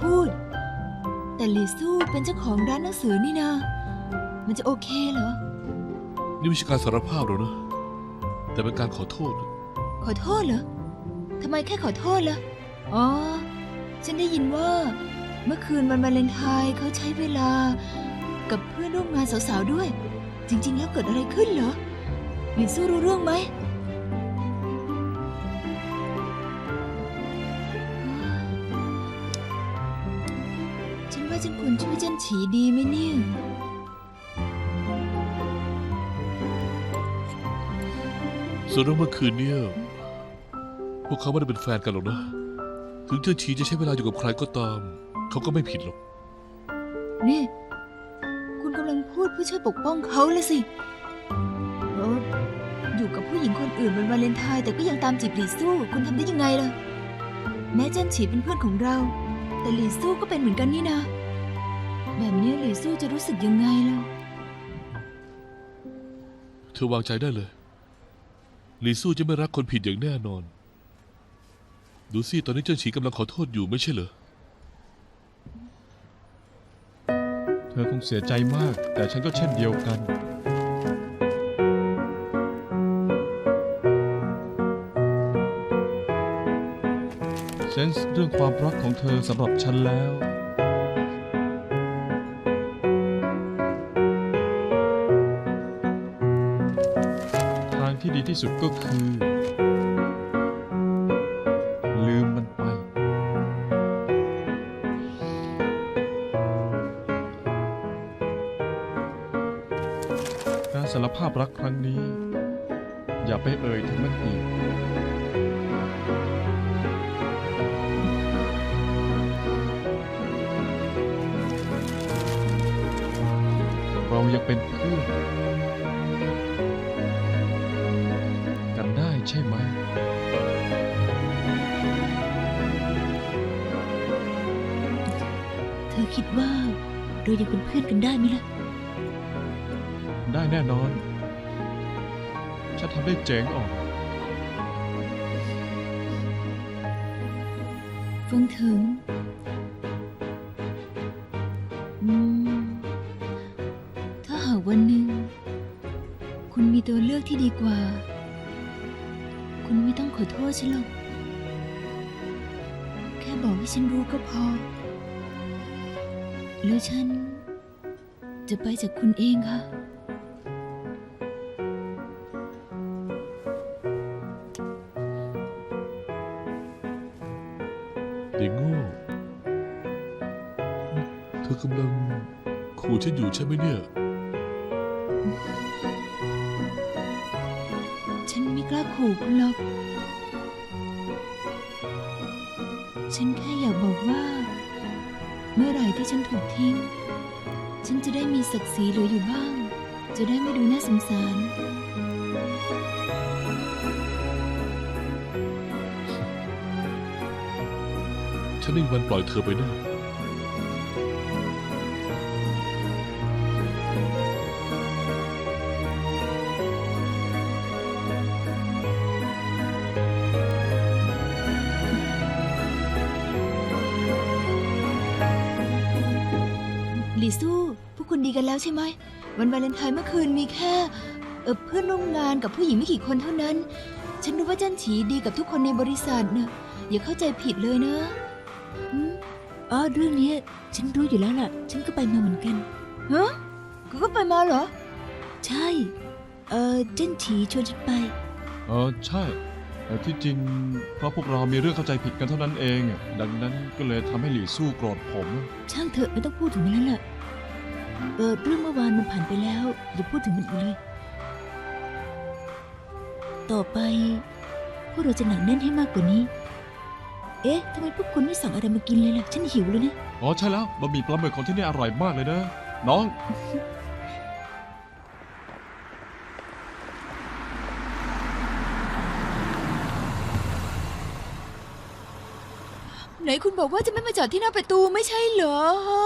พูด แต่หลีสู้เป็นเจ้าของร้านหนังสือนี่นามันจะโอเคเหรอ นี่ไม่ใช่การสารภาพหรอกนะ แต่เป็นการขอโทษ ขอโทษเหรอทำไมแค่ขอโทษล่ะ อ๋อ ฉันได้ยินว่า เมื่อคืนวันวาเลนไทน์เขาใช้เวลา กับเพื่อนร่วมงานสาวๆด้วย จริง ๆ แล้วเกิดอะไรขึ้นเหรอหลินสู้รู้เรื่องไหม ฉันว่าฉันควรช่วยเจันฉีดีไหมเนี่ย ส่วนเรื่องเมื่อคืนเนี่ย พวกเขาไม่ได้เป็นแฟนกันหรอกนะ ถึงเจ้าชีจะใช้เวลาอยู่กับใครก็ตาม เขาก็ไม่ผิดหรอก นี่ คุณกำลังพูดเพื่อช่วยปกป้องเขาละสิเอออยู่กับผู้หญิงคนอื่นวันวาเลนไทน์แต่ก็ยังตามจีบหลีสู้ คุณทำได้ยังไงล่ะ แม้เจันฉีเป็นเพื่อนของเรา แต่หลีสู้ก็เป็นเหมือนกันนี่นะ แบบนี้หลีสู้จะรู้สึกยังไงล่ะ เธอวางใจได้เลย หลีสู้จะไม่รักคนผิดอย่างแน่นอน ดูสิตอนนี้เจ้าฉีกำลังขอโทษอยู่ไม่ใช่เหรอ เธอคงเสียใจมาก แต่ฉันก็เช่นเดียวกัน เซนส์เรื่องความรักของเธอสำหรับฉันแล้ว ที่สุดก็คือ ลืมมันไป การสารภาพรักครั้งนี้ อย่าไปเอ่ยถึงมันอีก เรายังเป็นเพื่อน ใช่ไหม เธอคิดว่าเรายังเป็นเพื่อนกันได้ไหมล่ะ ได้แน่นอน ฉันทำได้เจ๋งออกฟังถึงอืมถ้าหากวันหนึ่ง คุณมีตัวเลือกที่ดีกว่า คุณไม่ต้องขอโทษฉันหรอก แค่บอกให้ฉันรู้ก็พอ แล้วฉัน จะไปจากคุณเองค่ะ เด็กโง่เธอกำลังขู่ฉันอยู่ใช่ไหมเนี่ย ไม่กล้าขู่คุณหรอก ฉันแค่อยากบอกว่า เมื่อไหร่ที่ฉันถูกทิ้ง ฉันจะได้มีศักดิ์ศรีเหลืออยู่บ้าง จะได้ไม่ดูน่าสงสาร ฉันไม่มีวันปล่อยเธอไปแน่ ดีกันแล้วใช่ไหม วันวาเลนไทน์เมื่อคืนมีแค่เออเพื่อนร่วมงานกับผู้หญิงไม่กี่คนเท่านั้น ฉันรู้ว่าจันฉีดีกับทุกคนในบริษัทนะอย่าเข้าใจผิดเลยนะหืมอ๋อเรื่องนี้ฉันรู้อยู่แล้วล่ะ ฉันก็ไปมาเหมือนกันฮะคุณก็ไปมาเหรอ ใช่ เออเจันฉีชวนฉันไป เออใช่แต่ที่จริงเพราะพวกเรามีเรื่องเข้าใจผิดกันเท่านั้นเอง ดังนั้นก็เลยทำให้หลี่สู้โกรธผม ช่างเถอะไม่ต้องพูดถึงมันแล้วล่ะ เออเรื่องเมื่อวานมันผ่านไปแล้ว อย่าพูดถึงมันอีกเลย ต่อไป พวกเราจะหนักแน่นให้มากกว่านี้ เอ๊ะทำไมพวกคุณไม่สั่งอะไรมากินเลยล่ะ ฉันหิวแล้วนะ อ๋อใช่แล้วบะหมี่ปลาหมึกของที่นี่อร่อยมากเลยนะ น้อง ไหนคุณบอกว่าจะไม่มาจอดที่หน้าประตูไม่ใช่เหรอฮะ